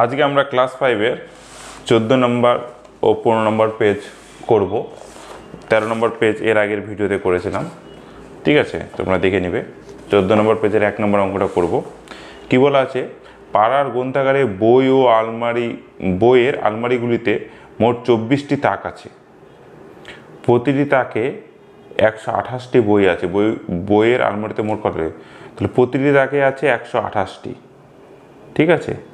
আজকে আমরা ক্লাস ফাইভের চোদ্দ নম্বর ও পনেরো নম্বর পেজ করব। তেরো নম্বর পেজ এর আগের ভিডিওতে করেছিলাম। ঠিক আছে? তোমরা দেখে নিবে। চোদ্দ নম্বর পেজের এক নম্বর অঙ্কটা করব। কি বলা আছে? পাড়ার গ্রন্থাগারে বই ও আলমারি, বইয়ের আলমারিগুলিতে মোট চব্বিশটি তাক আছে। প্রতিটি তাকে একশো আঠাশটি বই আছে। বই, বইয়ের আলমারিতে মোট কত? তাহলে প্রতিটি তাকে আছে একশো আঠাশটি। ঠিক আছে?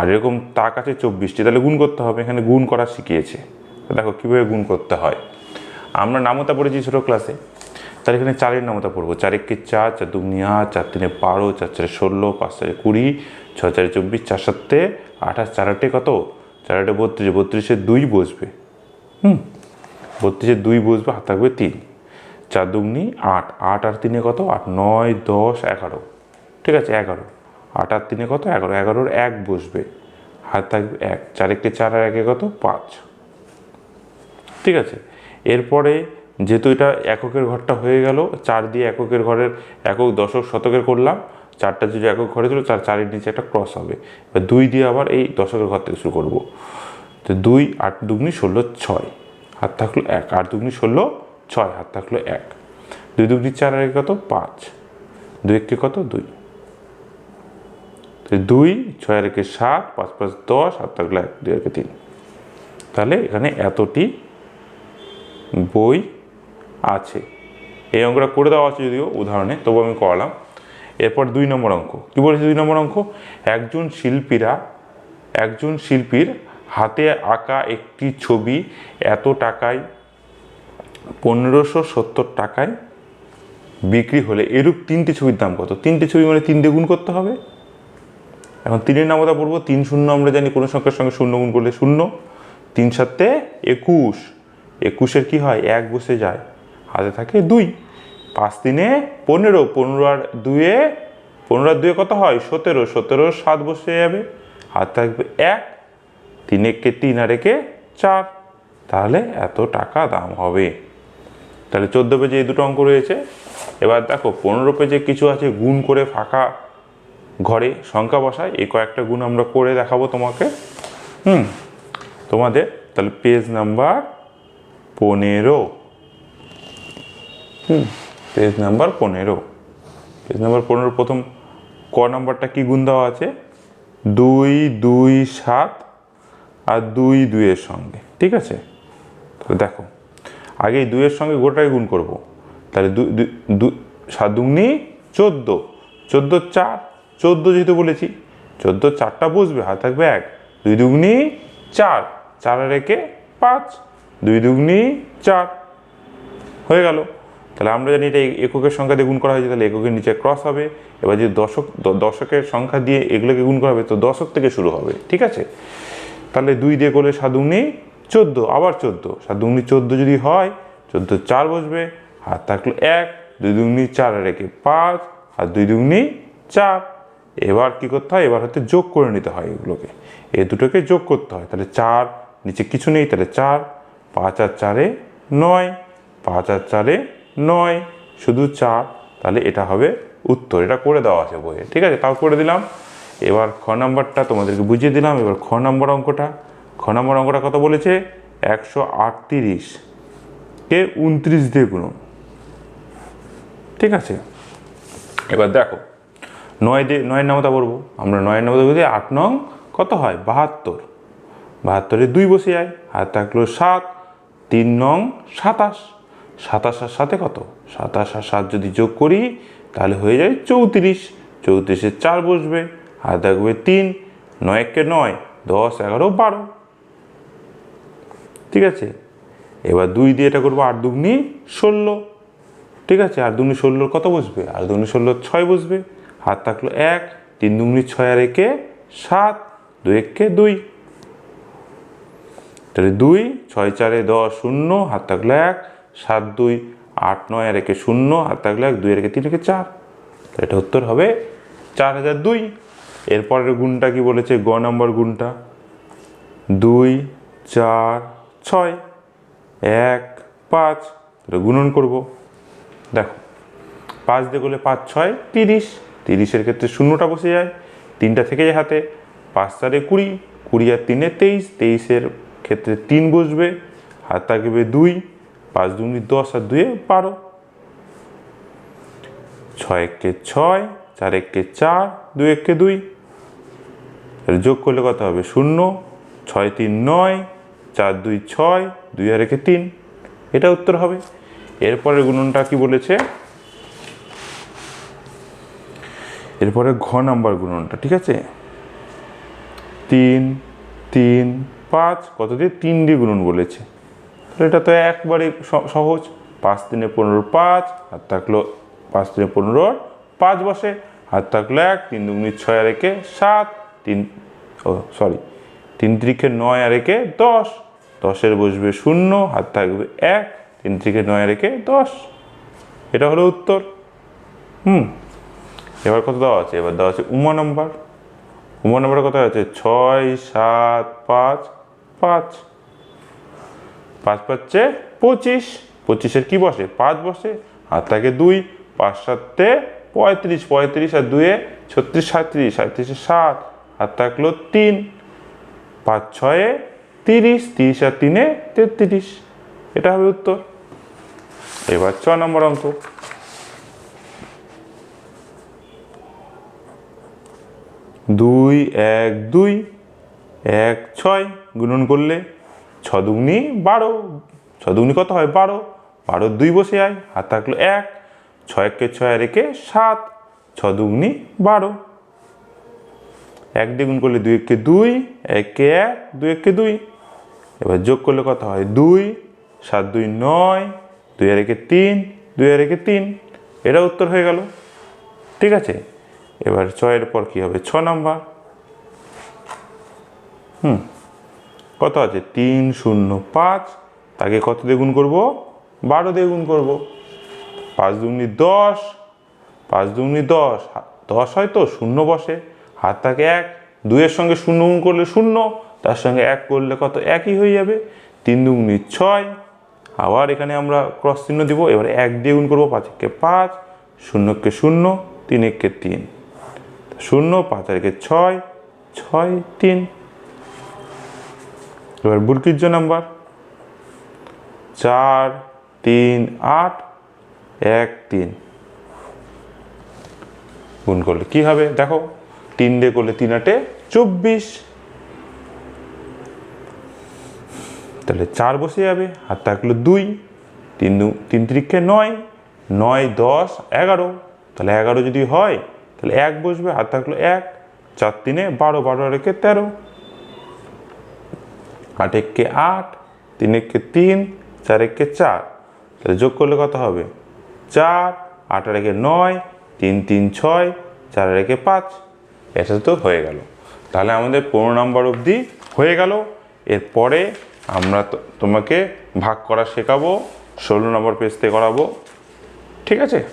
আর এরকম তাক আছে চব্বিশটি, তাহলে গুণ করতে হবে, এখানে গুণ করা শিখিয়েছে। দেখো কীভাবে গুণ করতে হয়। আমরা নামতা পড়েছি ছোটো ক্লাসে তাহলে এখানে চারের নামতা পড়ব। চার একে চার চার দুগুনি আট, চার তিনে বারো, চার চারে ষোলো, পাঁচ চারে কুড়ি ছ চারে চব্বিশ, চার সাতে আঠাশ, চার আটে কত? চার আটে বত্রিশ, বত্রিশে দুই বসবে। হুম, বত্রিশে দুই বসবে, হাত থাকবে তিন। চার দুগুনি আট আট আর তিনে কত? আট, নয়, দশ, এগারো। ঠিক আছে, এগারো। আট আর তিনে কত? এগারো। এগারোর এক বসবে। হাত থাকবে এক। চার একটি চার আর একে কত? পাঁচ। ঠিক আছে? এরপরে যেহেতু এটা এককের ঘরটা হয়ে গেল, চার দিয়ে এককের ঘরের একক দশক শতকের করলাম, চারটা যদি একক ঘরে ছিল চার চারের নিচে একটা ক্রস হবে। এবার দুই দিয়ে আবার এই দশকের ঘর থেকে শুরু করব। তো দুই আট দুগুনি ষোলো ছয়। হাত থাকল এক। আট দুগুনি ষোলো ছয়। হাত থাকল এক। দুই দুগুনি চার আর কত? পাঁচ। দুই এককে কত? দুই। দুই, ছয় আর একে সাত, পাঁচ পাঁচ দশ হাত থাকল এক, দুই একে তিন। তাহলে এখানে এতটি বই আছে। এই অঙ্কটা করে দেওয়া আছে যদিও উদাহরণে, তবু আমি করালাম। এরপর দুই নম্বর অঙ্ক। কী বলেছে দুই নম্বর অঙ্ক? একজন শিল্পীরা, একজন শিল্পীর হাতে আঁকা একটি ছবি এত টাকায়, পনেরোশো সত্তর টাকায় বিক্রি হলে এরূপ তিনটে ছবির দাম কত? তিনটে ছবি মানে তিনটে গুণ করতে হবে। এখন তিনের নামতা পড়ব, তিন শূন্য আমরা জানি কোনো সংখ্যার সঙ্গে শূন্য গুণ করলে শূন্য। তিন সাতে একুশ, একুশের কি হয়? এক বসে যায়। হাতে থাকে দুই। পাঁচ তিনে পনেরো পনেরো আর দুয়ে, পনেরো আর দুয়ে কত হয়? সতেরো। সতেরো সাত বসে যাবে। হাত থাকবে এক। তিন একে তিন আর একে চার। তাহলে এত টাকা দাম হবে। তাহলে চোদ্দ পেজে এই দুটো অঙ্ক রয়েছে। এবার দেখো, পনেরো পেজে কিছু আছে, গুণ করে ফাঁকা ঘরে সংখ্যা বসায় এই কয়েকটা গুণ আমরা করে দেখাবো তোমাকে। হুম, তোমাদের, তাহলে পেজ নাম্বার পনেরো। হুম পেজ নাম্বার পনেরো। পেজ নাম্বার পনেরো, প্রথম ক নাম্বারটা কি গুণ দেওয়া আছে? দুই দুই, সাত আর দুই, দুইয়ের সঙ্গে, ঠিক আছে? তাহলে দেখো, আগে এই দুইয়ের সঙ্গে গোটাই গুণ করব। তাহলে দুই সাত দুগুনি চোদ্দ চোদ্দ চার চোদ্দ যেহেতু বলেছি, চোদ্দ চারটা বসবে, হাত থাকবে এক। দুই দুগুনি চার চার একে পাঁচ। দুই দুগুনি চার। হয়ে গেল। তাহলে আমরা জানি এটা এককের সংখ্যা দিয়ে গুণ করা হয়েছে, তাহলে এককের নিচে ক্রস হবে। এবার যদি দশক দশকের সংখ্যা দিয়ে এগুলোকে গুণ করা হবে, তো দশক থেকে শুরু হবে, ঠিক আছে? তাহলে দুই দিয়ে করলে সাদুগ্নি চোদ্দ, আবার চোদ্দ। সাদুগ্নি চোদ্দ যদি হয়, চোদ্দ চার বসবে, হাত থাকল এক। দুই দুগ্নি চার একে পাঁচ, আর দুই দুগ্নি চার। এবার কি করতে হয়? এবার হচ্ছে যোগ করে নিতে হয় এগুলোকে। এই দুটোকে যোগ করতে হয়। তাহলে চার, নিচে কিছু নেই, তাহলে চার, পাঁচ আর চারে নয়, পাঁচ আর চারে নয়, শুধু চার, তাহলে এটা হবে উত্তর। এটা করে দেওয়া আছে বইয়ে, ঠিক আছে? তাও করে দিলাম। এবার খ নাম্বারটা তোমাদেরকে বুঝিয়ে দিলাম। এবার খ নম্বর অঙ্কটা। খ নম্বর অঙ্কটা কত বলেছে? একশো আটত্রিশ কে উনত্রিশ দিয়ে গুণন। ঠিক আছে? এবার দেখো। নয় দিয়ে নয়ের নামতা বলব। আমরা নয়ের নামতা বলতে আট নং কত হয়? বাহাত্তর। বাহাত্তরে দুই বসে যায়, আর থাকল সাত, তিন নং সাতাশ। সাতাশ আর সাথে কত? সাতাশ আর সাত যদি যোগ করি, তাহলে হয়ে যায় চৌত্রিশ। চৌত্রিশে চার বসবে, আর থাকবে তিন নয় একে নয়, দশ, এগারো, বারো। ঠিক আছে? এবার দুই দিয়ে এটা করব আট দুগুনি ষোলো। ঠিক আছে? আর দুগুনি ষোলোর কত বসবে? আর দুগুনি ষোলোর ছয় বসবে। হাত থাকল এক, তিন দুগুনি ছয় আর একে সাত, দুই একে দুই। তাহলে দুই, ছয় চারে দশ শূন্য, হাত থাকল এক, সাত দুই, আট নয় আর একে শূন্য, হাত থাকল এক, দুই আর একে তিন একে চার। এটা উত্তর হবে চার হাজার দুই। এরপরের গুণটা কি বলেছে? গ নম্বর গুণটা। দুই, চার, ছয়, এক, পাঁচ। গুণন করব। দেখো, পাঁচ দিয়ে করলে পাঁচ, ছয়, তিরিশ। তিরিশের ক্ষেত্রে শূন্যটা বসে যায়, তিনটা থেকে যায় হাতে, পাঁচ চারে কুড়ি কুড়ি আর তিনে তেইশ, তেইশের ক্ষেত্রে তিন বসবে, হাত থাকবে দুই, পাঁচ দুগুনি দশ আর দুয়ে বারো। ছয় একে ছয়, চার একে চার, দুই একে দুই। যোগ করলে কত হবে? শূন্য, ছয় তিন নয়, চার দুই ছয়, দুই আর একে তিন। এটা উত্তর হবে। এরপরের গুণনটা কি বলেছে? এরপরে ঘ নাম্বার গুণনটা, ঠিক আছে? তিন তিন, পাঁচ, কত দিয়ে তিন দিয়ে গুণন বলেছে। তাহলে এটা তো একবারে সহজ। পাঁচ তিনে পনেরো পাঁচ আর থাকল পাঁচ তিনে পনেরোর পাঁচ বসে। হাত থাকল এক, তিন দুগুনি ছয় আর একে সাত, তিন, ও সরি তিন ত্রিকে নয় আর একে দশ। দশের বসবে শূন্য, হাত থাকবে এক, তিন ত্রিকে নয় আর একে দশ। এটা হলো উত্তর। হুম। এবার কত দেওয়া আছে? এবার দেওয়া আছে উমা নম্বর। উমা নম্বরে কত আছে? ছয়, সাত, পাঁচ পাঁচ। পাঁচ পাচ্ছে পঁচিশ। পঁচিশের কি বসে? পাঁচ বসে। আর থাকে দুই, পাঁচ সাতে পঁয়ত্রিশ। পঁয়ত্রিশ আর দুয়ে ছত্রিশ, সাঁত্রিশ। সাঁত্রিশে সাত। আর থাকল তিন। পাঁচ ছয়ে তিরিশ। তিরিশ আর তিনে তেত্রিশ। এটা হবে উত্তর। এবার ছ নম্বর অঙ্ক দুই, এক দুই, এক, ছয় গুণন করলে ছ দুগুনি বারো। ছ দুগুনি কত হয়? বারো। বারো দুই বসে আয়, হাত থাকল এক। ছয় একে ছয় একে সাত। ছ দুগুনি বারো। এক দিয়ে গুণ করলে দুই একে দুই, একে এক, দুই একে দুই। এবার যোগ করলে কত হয়? দুই। সাত দুই নয়, দুই আর একে তিন, দুই আর একে তিন। এটা উত্তর হয়ে গেল। ঠিক আছে? এবার ছয়ের পর কি হবে? ছ নাম্বার। হুম, কত আছে? তিন শূন্য পাঁচ। তাকে কত দিয়ে গুণ করব? বারো দিয়ে গুণ করব। পাঁচ দুগুনি দশ। পাঁচ দুগুনি দশ। দশ হয় তো? শূন্য বসে। হাত থাকে এক। দুইয়ের সঙ্গে শূন্য গুণ করলে শূন্য। তার সঙ্গে এক করলে কত? একই হয়ে যাবে। তিন দুগুনি ছয়। আবার এখানে আমরা ক্রস চিহ্ন দিব। এবার এক দিয়ে গুণ করব পাঁচ একে পাঁচ শূন্যকে শূন্য তিন একে তিন। শূন্য, পাঁচ একে ছয় ছয়, তিন। এবার বুরকিজ্য নাম্বার। চার, তিন, আট, এক, তিন। গুণ করলে কি হবে? দেখো, তিন দিয়ে করলে তিন আটে চব্বিশ। তাহলে চার বসে যাবে, আর থাকল দুই। তিন তিন তিরিক্ষে নয় নয়, দশ, এগারো। তাহলে এগারো যদি হয় তাহলে এক বসবে হাত থাকল এক, চার তিনে বারো বারো রেখে তেরো। আট একে আট, তিন একে তিন, চার একে চার। তাহলে যোগ করলে কত হবে? চার, আট আর একে নয়, তিন তিন, ছয়, চার আর একে পাঁচ। এটা তো হয়ে গেল। তাহলে আমাদের পনেরো নম্বর অবধি হয়ে গেল। এরপরে আমরা তোমাকে ভাগ করা শেখাবো, ষোলো নম্বর পেজতে করাবো। ঠিক আছে।